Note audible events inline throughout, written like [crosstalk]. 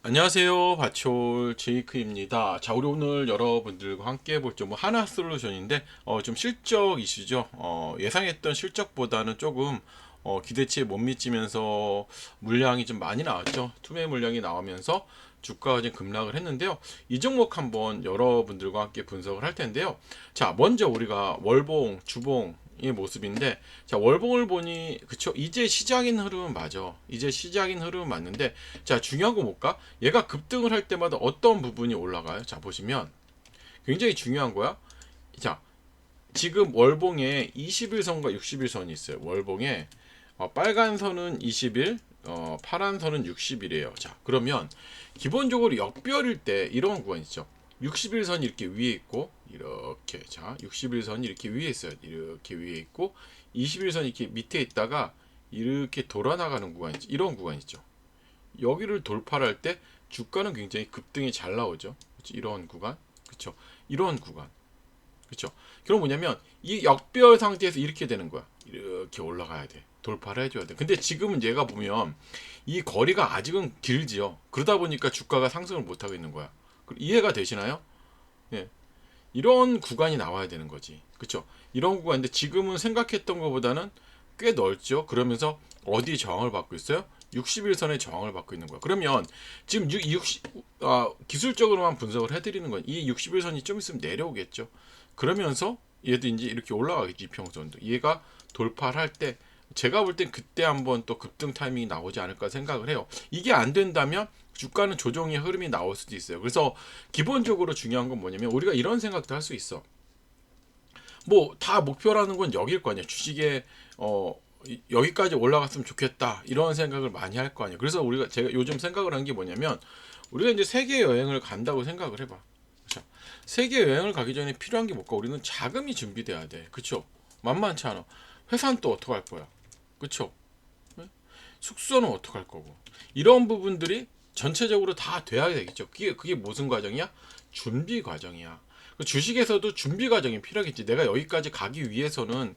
안녕하세요. 바치올 제이크입니다. 자, 우리 오늘 여러분들과 함께 볼 점은 하나 솔루션인데, 어, 좀 실적 이슈죠. 어, 예상했던 실적보다는 조금, 어, 기대치에 못 미치면서 물량이 좀 많이 나왔죠. 투매 물량이 나오면서 주가가 좀 급락을 했는데요. 이 종목 한번 여러분들과 함께 분석을 할 텐데요. 자, 먼저 우리가 월봉, 주봉, 의 모습인데 자 월봉을 보니 그쵸? 이제 시작인 흐름은 맞아. 이제 시작인 흐름은 맞는데 자 중요한 거 볼까? 얘가 급등을 할 때마다 어떤 부분이 올라가요? 자 보시면 굉장히 중요한 거야. 자 지금 월봉에 21선과 61선이 있어요. 월봉에 어, 빨간 선은 20일 어, 파란 선은 60일이에요. 자 그러면 기본적으로 역별일 때 이런 구간 있죠 61선이 이렇게 위에 있고 이렇게 자 61선이 이렇게 위에 있어요. 이렇게 위에 있고 21선이 이렇게 밑에 있다가 이렇게 돌아 나가는 구간 있죠 이런 구간 있죠. 여기를 돌파를 할때 주가는 굉장히 급등이 잘 나오죠. 그쵸? 이런 구간. 그쵸? 이런 구간. 그쵸? 그럼 뭐냐면 이 역별 상태에서 이렇게 되는 거야. 이렇게 올라가야 돼. 돌파를 해줘야 돼. 근데 지금은 얘가 보면 이 거리가 아직은 길지요. 그러다 보니까 주가가 상승을 못 하고 있는 거야 이해가 되시나요? 예. 이런 구간이 나와야 되는 거지. 그쵸? 이런 구간인데 지금은 생각했던 것보다는 꽤 넓죠? 그러면서 어디 저항을 받고 있어요? 61선의 저항을 받고 있는 거야. 그러면 지금 60, 아, 기술적으로만 분석을 해드리는 건 이 61선이 좀 있으면 내려오겠죠. 그러면서 얘도 이제 이렇게 올라가겠지, 이평선도. 얘가 돌파를 할 때 제가 볼 땐 그때 한번 또 급등 타이밍이 나오지 않을까 생각을 해요. 이게 안 된다면 주가는 조정의 흐름이 나올 수도 있어요. 그래서 기본적으로 중요한 건 뭐냐면 우리가 이런 생각도 할 수 있어. 뭐 다 목표라는 건 여길 거 아니야. 주식에 어 여기까지 올라갔으면 좋겠다 이런 생각을 많이 할 거 아니야. 그래서 우리가 제가 요즘 생각을 한 게 뭐냐면 우리가 이제 세계 여행을 간다고 생각을 해봐. 그렇죠? 세계 여행을 가기 전에 필요한 게 뭘까? 우리는 자금이 준비돼야 돼. 그렇죠? 만만치 않아. 회사는 또 어떻게 할 거야? 그렇죠? 숙소는 어떻게 할 거고 이런 부분들이 전체적으로 다 돼야 되겠죠. 그게 그게 무슨 과정이야? 준비 과정이야. 그 주식에서도 준비 과정이 필요하겠지. 내가 여기까지 가기 위해서는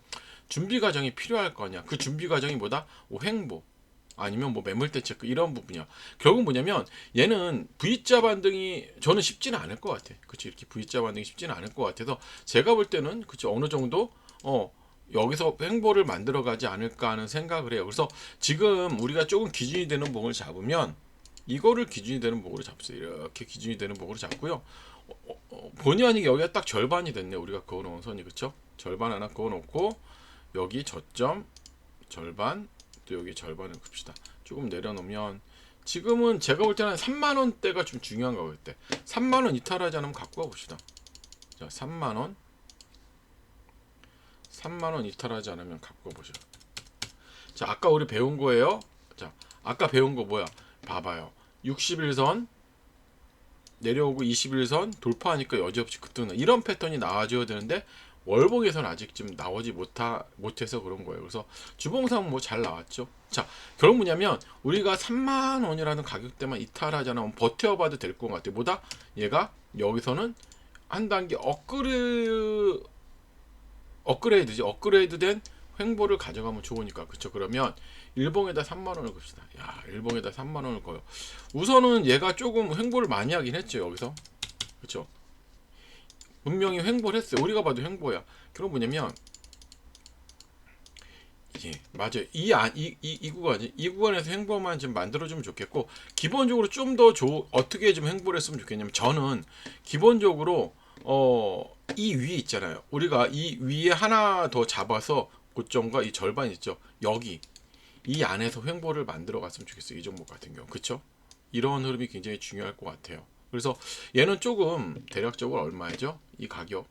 준비 과정이 필요할 거 아니야. 그 준비 과정이 뭐다? 오, 횡보. 아니면 뭐 매물대 체크 이런 부분이야. 결국 뭐냐면 얘는 V자 반등이 저는 쉽지는 않을 것 같아. 그치 이렇게 V자 반등이 쉽지는 않을 것 같아서 제가 볼 때는 그치 어느 정도 어 여기서 횡보를 만들어 가지 않을까 하는 생각을 해요. 그래서 지금 우리가 조금 기준이 되는 봉을 잡으면 이거를 기준이 되는 목으로 잡으세요. 이렇게 기준이 되는 목으로 잡고요. 어, 어, 어, 본의 아니게 여기가 딱 절반이 됐네. 우리가 그어놓은 선이 그쵸? 절반 하나 그어놓고 여기 저점 절반 또 여기 절반을 긋시다 조금 내려놓으면 지금은 제가 볼 때는 3만 원대가 좀 중요한 거 같아. 3만 원 이탈하지 않으면 갖고 와 봅시다. 자, 3만 원. 3만 원 이탈하지 않으면 갖고 와 보죠. 자, 아까 우리 배운 거예요. 자, 아까 배운 거 뭐야? 봐봐요. 61선 내려오고 21선 돌파하니까 여지없이 급등나 이런 패턴이 나와줘야 되는데 월봉에서는 아직 좀 나오지 못하, 못해서 그런 거예요. 그래서 주봉상 뭐 잘 나왔죠. 자, 결국 뭐냐면 우리가 3만 원이라는 가격대만 않으면 버텨봐도 될 것 같아요. 뭐다? 얘가 여기서는 한 단계 업그레 업그레이드지. 업그레이드된 횡보를 가져가면 좋으니까. 그쵸? 그러면 일봉에다 3만 원을 곱시다. 야 일봉에다 3만 원을 거요. 우선은 얘가 조금 횡보를 많이 하긴 했죠 여기서. 그쵸? 분명히 횡보를 했어요. 우리가 봐도 횡보야. 그럼 뭐냐면 예 맞아요. 이 안 이 이 이, 이 구간이 이 구간에서 횡보만 좀 만들어주면 좋겠고 기본적으로 좀더 어떻게 좀 횡보를 했으면 좋겠냐면 저는 기본적으로 어 이위 있잖아요 우리가 이 위에 하나 더 잡아서 고점과 이 절반 있죠. 여기 이 안에서 횡보를 만들어 갔으면 좋겠어요. 이 종목 같은 경우. 그쵸? 이런 흐름이 굉장히 중요할 것 같아요. 그래서 얘는 조금 대략적으로 얼마죠? 이 가격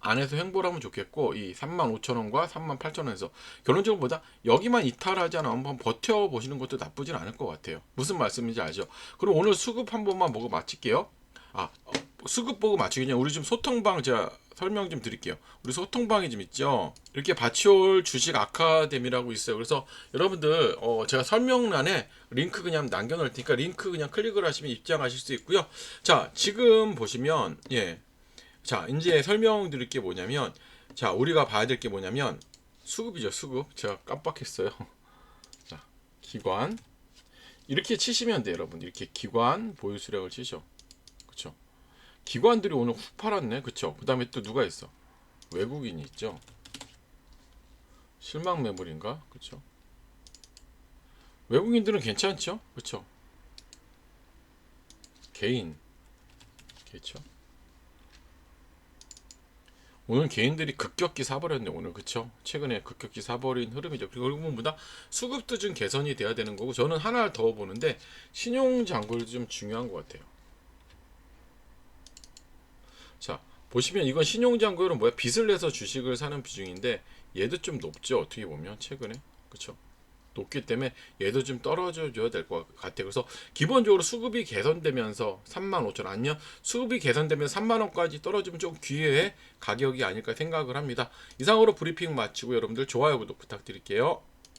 안에서 횡보를 하면 좋겠고 이 35,000원과 38,000원에서 결론적으로 보다 여기만 이탈하지 않아 한번 버텨 보시는 것도 나쁘진 않을 것 같아요. 무슨 말씀인지 알죠? 그럼 오늘 수급 한 번만 보고 마칠게요. 아 어, 수급 보고 맞추겠냐? 우리 좀 소통방 제가 설명 좀 드릴게요. 우리 소통방이 좀 있죠. 이렇게 바치올 주식 아카데미라고 있어요. 그래서 여러분들 어 제가 설명란에 링크 그냥 남겨 놓을 테니까 링크 그냥 클릭을 하시면 입장하실 수 있고요. 자 지금 보시면 예, 자 이제 설명 드릴 게 뭐냐면 자 우리가 봐야 될 게 뭐냐면 수급이죠 수급. 제가 깜빡했어요. [laughs] 자 기관 이렇게 치시면 돼요, 여러분. 이렇게 기관 보유 수량을 치죠. 그쵸? 기관들이 오늘 훅 팔았네. 그쵸? 그 다음에 또 누가 있어? 외국인이 있죠. 실망 매물인가? 그쵸? 외국인들은 괜찮죠? 그쵸? 개인. 그쵸? 오늘 개인들이 급격히 사버렸네 오늘 그쵸? 최근에 급격히 사버린 흐름이죠. 그리고 뭐보다 수급도 좀 개선이 돼야 되는 거고 저는 하나를 더 보는데 신용 잔고도 좀 중요한 것 같아요. 자 보시면 이건 신용 잔고율은 뭐야? 빚을 내서 주식을 사는 비중인데 얘도 좀 높죠 어떻게 보면 최근에 그쵸? 높기 때문에 얘도 좀 떨어져 줘야 될 것 같아요. 그래서 기본적으로 수급이 개선되면서 3만 5천 원 아니요 수급이 개선되면 3만 원까지 떨어지면 좀 기회의 가격이 아닐까 생각을 합니다. 이상으로 브리핑 마치고 여러분들 좋아요 구독 부탁드릴게요.